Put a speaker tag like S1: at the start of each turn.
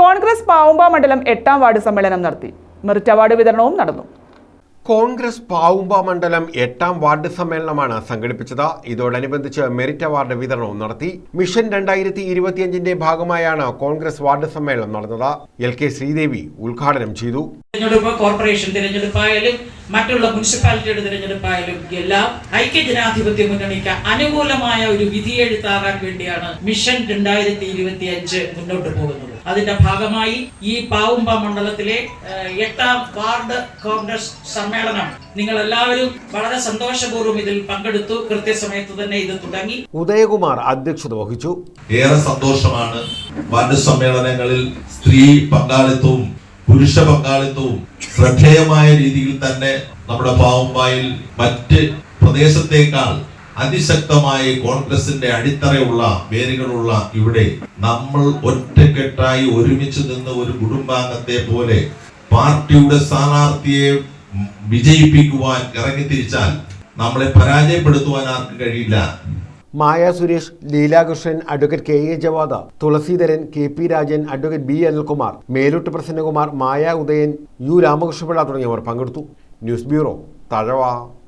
S1: കോൺഗ്രസ് പാവുമ്പ മണ്ഡലം എട്ടാം വാർഡ് സമ്മേളനം നടത്തി. മെറിറ്റ് അവാർഡ് വിതരണവും നടന്നു.
S2: കോൺഗ്രസ് പാവുമ്പ മണ്ഡലം എട്ടാം വാർഡ് സമ്മേളനമാണ് സംഘടിപ്പിച്ചത്. ഇതോടനുബന്ധിച്ച് മെറിറ്റ് അവാർഡ് വിതരണവും നടത്തി. മിഷൻ രണ്ടായിരത്തി ഇരുപത്തിയഞ്ചിന്റെ ഭാഗമായാണ് കോൺഗ്രസ് വാർഡ് സമ്മേളനം നടന്നത്. എൽ കെ ശ്രീദേവി ഉദ്ഘാടനം ചെയ്തു.
S3: തിരഞ്ഞെടുപ്പ് കോർപ്പറേഷൻ തിരഞ്ഞെടുപ്പായാലും മറ്റുള്ള മുനിസിപ്പാലിറ്റിയുടെ തിരഞ്ഞെടുപ്പായാലും എല്ലാം ഐക്യജനാധിപത്യ മുന്നണിക്ക് അനുകൂലമായ ഒരു വിധി എഴുത്താറാൻ വേണ്ടിയാണ് മിഷൻ രണ്ടായിരത്തി ഇരുപത്തി അഞ്ച് മുന്നോട്ട് പോകുന്നത്. അതിന്റെ ഭാഗമായി ഈ പാവുമ്പ മണ്ഡലത്തിലെ എട്ടാം വാർഡ് കോൺഗ്രസ് സമ്മേളനം നിങ്ങൾ എല്ലാവരും വളരെ സന്തോഷപൂർവം ഇതിൽ പങ്കെടുത്തു. കൃത്യസമയത്ത് തന്നെ ഇത് തുടങ്ങി.
S2: ഉദയകുമാർ അധ്യക്ഷത വഹിച്ചു.
S4: ഏറെ സന്തോഷമാണ് വാർഡ് സമ്മേളനങ്ങളിൽ സ്ത്രീ പങ്കാളിത്തവും പുരുഷ പങ്കാളിത്തവും ശ്രദ്ധേയമായ രീതിയിൽ തന്നെ നമ്മുടെ പാവുമ്പായിൽ മറ്റ് പ്രദേശത്തേക്കാൾ അതിശക്തമായ കോൺഗ്രസിന്റെ അടിത്തറയുള്ള വേരുകളുള്ള ഇവിടെ നമ്മൾ ഒറ്റക്കെട്ടായി ഒരുമിച്ച് നിന്ന് ഒരു കുടുംബാംഗത്തെ പോലെ പാർട്ടിയുടെ സ്ഥാനാർത്ഥിയെ വിജയിപ്പിക്കുവാൻ ഇറങ്ങിത്തിരിച്ചാൽ നമ്മളെ പരാജയപ്പെടുത്തുവാൻ ആർക്കും കഴിയില്ല.
S2: Maya Suresh Leelakrishnan advocate K A Javad Thulaseedharan K P Rajan advocate B Anilkumar Melottu Prasannakumar Maya Udayan U Ramakrishnapillai തുടങ്ങിയവർ പങ്കെടുത്തു. News bureau Thazhava.